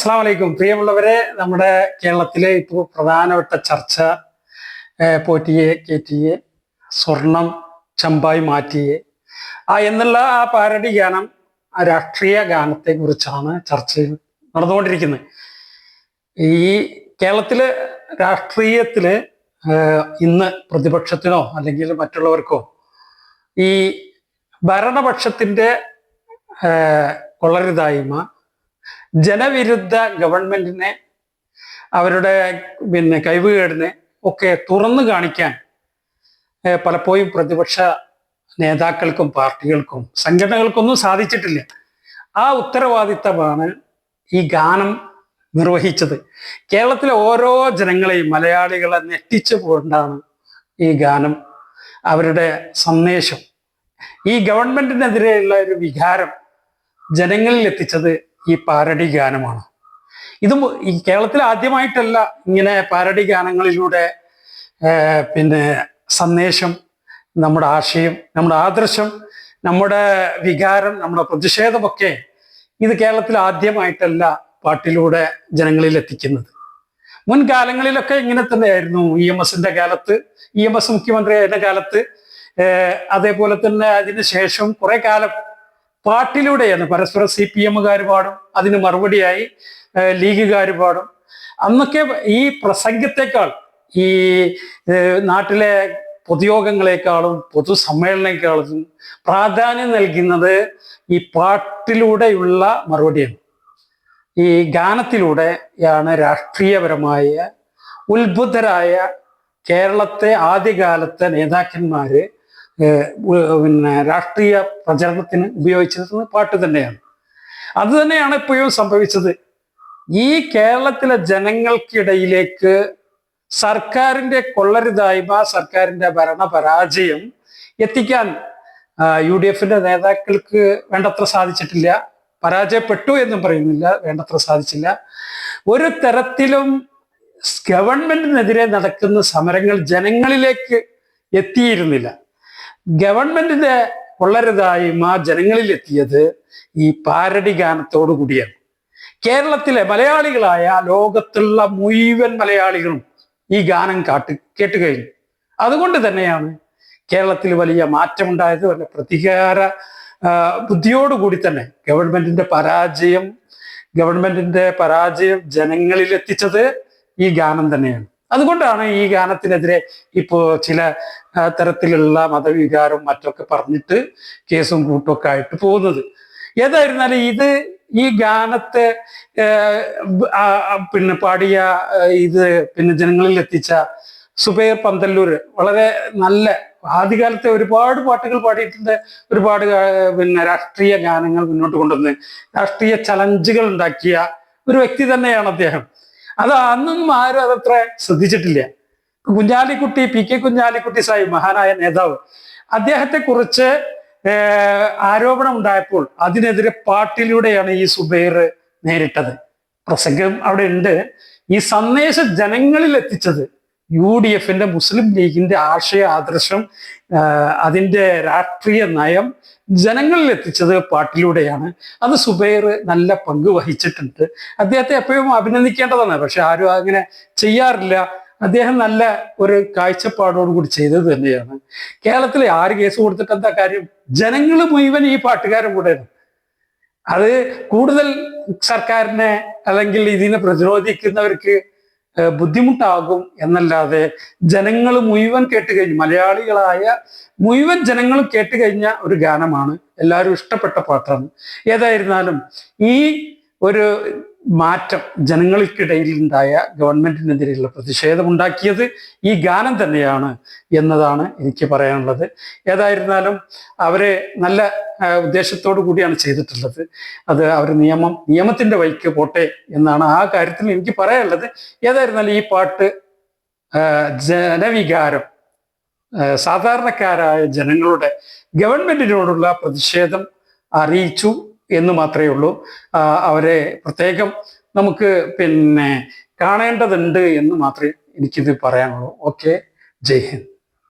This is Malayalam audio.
അസ്സാം വലൈക്കും പ്രിയമുള്ളവരെ നമ്മുടെ കേരളത്തിലെ ഇപ്പോൾ പ്രധാനപ്പെട്ട ചർച്ച പോറ്റിയെ കയറ്റിയെ സ്വർണം ചമ്പായി മാറ്റിയെ ആ എന്നുള്ള ആ പാരടി ഗാനം ആ രാഷ്ട്രീയ ഗാനത്തെ കുറിച്ചാണ് ചർച്ച നടന്നുകൊണ്ടിരിക്കുന്നത്. ഈ കേരളത്തിലെ രാഷ്ട്രീയത്തിൽ ഇന്ന് പ്രതിപക്ഷത്തിനോ അല്ലെങ്കിൽ മറ്റുള്ളവർക്കോ ഈ ഭരണപക്ഷത്തിന്റെ കൊള്ളരുതായ്മ ജനവിരുദ്ധ ഗവൺമെന്റിനെ അവരുടെ പിന്നെ കഴിവുകേടിനെ ഒക്കെ തുറന്നു കാണിക്കാൻ പലപ്പോഴും പ്രതിപക്ഷ നേതാക്കൾക്കും പാർട്ടികൾക്കും സംഘടനകൾക്കൊന്നും സാധിച്ചിട്ടില്ല. ആ ഉത്തരവാദിത്തമാണ് ഈ ഗാനം നിർവഹിച്ചത്. കേരളത്തിലെ ഓരോ ജനങ്ങളെയും മലയാളികളെ നെറ്റിച്ചുകൊണ്ടാണ് ഈ ഗാനം അവരുടെ സന്ദേശം. ഈ ഗവൺമെന്റിനെതിരെയുള്ള ഒരു വികാരം ജനങ്ങളിൽ എത്തിച്ചത് ഈ പാരഡി ഗാനമാണ്. ഇതും ഈ കേരളത്തിൽ ആദ്യമായിട്ടല്ല ഇങ്ങനെ പാരഡി ഗാനങ്ങളിലൂടെ പിന്നെ സന്ദേശം നമ്മുടെ ആശയം നമ്മുടെ ആദർശം നമ്മുടെ വികാരം നമ്മുടെ പ്രതിഷേധമൊക്കെ ഇത് കേരളത്തിൽ ആദ്യമായിട്ടല്ല പാട്ടിലൂടെ ജനങ്ങളിൽ എത്തിക്കുന്നത്. മുൻകാലങ്ങളിലൊക്കെ ഇങ്ങനെ തന്നെയായിരുന്നു ഇ എം എസിന്റെ കാലത്ത് ഇ എം എസ് മുഖ്യമന്ത്രിയായിരുന്ന കാലത്ത് അതേപോലെ തന്നെ അതിനുശേഷം കുറെ കാലം പാട്ടിലൂടെയാണ് പരസ്പരം സി പി എമ്മുകാർ പാടും. അതിന് മറുപടിയായി ലീഗുകാർ പാടും. അന്നൊക്കെ ഈ പ്രസംഗത്തെക്കാൾ ഈ നാട്ടിലെ പൊതുയോഗങ്ങളെക്കാളും പൊതുസമ്മേളനങ്ങളെക്കാളും പ്രാധാന്യം നൽകുന്നത് ഈ പാട്ടിലൂടെയുള്ള മറുപടിയാണ്. ഈ ഗാനത്തിലൂടെയാണ് രാഷ്ട്രീയപരമായ ഉത്ബുദ്ധരായ കേരളത്തെ ആദ്യകാലത്തെ നേതാക്കന്മാര് പിന്നെ രാഷ്ട്രീയ പ്രചരണത്തിന് ഉപയോഗിച്ചിരുന്നത് പാട്ട് തന്നെയാണ്. അത് തന്നെയാണ് ഇപ്പോഴും സംഭവിച്ചത്. ഈ കേരളത്തിലെ ജനങ്ങൾക്കിടയിലേക്ക് സർക്കാരിന്റെ കൊള്ളരുതായ്മ സർക്കാരിന്റെ ഭരണ പരാജയം എത്തിക്കാൻ യു ഡി എഫിന്റെ നേതാക്കൾക്ക് വേണ്ടത്ര സാധിച്ചിട്ടില്ല പരാജയപ്പെട്ടു എന്നും പറയുന്നില്ല വേണ്ടത്ര സാധിച്ചില്ല. ഒരു തരത്തിലും ഗവൺമെന്റിനെതിരെ നടക്കുന്ന സമരങ്ങൾ ജനങ്ങളിലേക്ക് എത്തിയിരുന്നില്ല. ഗവൺമെന്റിന്റെ ജനങ്ങളിൽ എത്തിയത് ഈ പാരടി ഗാനത്തോടു കൂടിയാണ്. കേരളത്തിലെ മലയാളികളായ ലോകത്തുള്ള മുഴുവൻ മലയാളികളും ഈ ഗാനം കാട്ട് കേട്ട് കഴിഞ്ഞു. അതുകൊണ്ട് തന്നെയാണ് കേരളത്തിൽ വലിയ മാറ്റമുണ്ടായത്. വല്ല പ്രതികാര ബുദ്ധിയോടുകൂടി തന്നെ ഗവൺമെന്റിന്റെ പരാജയം ഗവൺമെന്റിന്റെ പരാജയം ജനങ്ങളിൽ എത്തിച്ചത് ഈ ഗാനം തന്നെയാണ്. അതുകൊണ്ടാണ് ഈ ഗാനത്തിനെതിരെ ഇപ്പോ ചില തരത്തിലുള്ള മതവികാരം മറ്റൊക്കെ പറഞ്ഞിട്ട് കേസും കൂട്ടൊക്കെ ആയിട്ട് പോകുന്നത്. ഏതായിരുന്നാലും ഇത് ഈ ഗാനത്തെ പിന്നെ പാടിയ ഇത് പിന്നെ ജനങ്ങളിൽ എത്തിച്ച സുബൈർ പന്തല്ലൂർ വളരെ നല്ല ആദ്യകാലത്തെ ഒരുപാട് പാട്ടുകൾ പാടിയിട്ടുണ്ട്. ഒരുപാട് പിന്നെ രാഷ്ട്രീയ ഗാനങ്ങൾ മുന്നോട്ട് കൊണ്ടുവന്ന് രാഷ്ട്രീയ ചലഞ്ചുകൾ ഉണ്ടാക്കിയ ഒരു വ്യക്തി തന്നെയാണ് അദ്ദേഹം. അത് അന്നൊന്നും ആരും അതത്ര ശ്രദ്ധിച്ചിട്ടില്ല. കുഞ്ഞാലിക്കുട്ടി പി കെ കുഞ്ഞാലിക്കുട്ടി സാഹിബ് മഹാനായ നേതാവ് അദ്ദേഹത്തെ കുറിച്ച് ആരോപണം ഉണ്ടായപ്പോൾ അതിനെതിരെ പാട്ടിലൂടെയാണ് ഈ സുബൈർ നേരിട്ടത്. പ്രസംഗം അവിടെ ഉണ്ട് ഈ സന്ദേശം ജനങ്ങളിൽ എത്തിച്ചത് യു ഡി എഫിന്റെ മുസ്ലിം ലീഗിന്റെ ആശയ ആദർശം അതിന്റെ രാഷ്ട്രീയ നയം ജനങ്ങളിൽ എത്തിച്ചത് പാട്ടിലൂടെയാണ് അത് സുബൈർ നല്ല പങ്ക് വഹിച്ചിട്ടുണ്ട്. അദ്ദേഹത്തെ എപ്പോഴും അഭിനന്ദിക്കേണ്ടതാണ്. പക്ഷെ ആരും അങ്ങനെ ചെയ്യാറില്ല. അദ്ദേഹം നല്ല ഒരു കാഴ്ചപ്പാടോട് കൂടി ചെയ്തത് തന്നെയാണ്. കേരളത്തിലെ ആര് കേസ് കൊടുത്തിട്ട് എന്താ കാര്യം? ജനങ്ങൾ മുഴുവൻ ഈ പാട്ടുകാരും കൂടെയാണ്. അത് കൂടുതൽ സർക്കാരിനെ അല്ലെങ്കിൽ ഇതിനെ പ്രതിരോധിക്കുന്നവർക്ക് ബുദ്ധിമുട്ടാകും എന്നല്ലാതെ ജനങ്ങൾ മുഴുവൻ കേട്ട് കഴിഞ്ഞു. മലയാളികളായ മുഴുവൻ ജനങ്ങൾ കേട്ട് കഴിഞ്ഞ ഒരു ഗാനമാണ് എല്ലാവരും ഇഷ്ടപ്പെട്ട പാട്ടാണ്. ഏതായിരുന്നാലും ഈ ഒരു മാറ്റം ജനങ്ങൾക്കിടയിൽ ഉണ്ടായ ഗവൺമെന്റിനെതിരെയുള്ള പ്രതിഷേധം ഉണ്ടാക്കിയത് ഈ ഗാനം തന്നെയാണ് എന്നതാണ് എനിക്ക് പറയാനുള്ളത്. ഏതായിരുന്നാലും അവരെ നല്ല ഉദ്ദേശത്തോടു കൂടിയാണ് ചെയ്തിട്ടുള്ളത്. അത് അവർ നിയമം നിയമത്തിന്റെ വഴിക്ക് പോട്ടെ എന്നാണ് ആ കാര്യത്തിൽ എനിക്ക് പറയാനുള്ളത്. ഏതായിരുന്നാലും ഈ പാട്ട് ജനവികാരം സാധാരണക്കാരായ ജനങ്ങളുടെ ഗവൺമെന്റിനോടുള്ള പ്രതിഷേധം അറിയിച്ചു. എന്ന് മാത്രമേ ഉള്ളൂ. അവരെ പ്രത്യേകം നമുക്ക് പിന്നെ കാണേണ്ടതുണ്ട് എന്ന് മാത്രമേ എനിക്കിത് പറയാനുള്ളൂ. ഓക്കെ. ജയ് ഹിന്ദ്.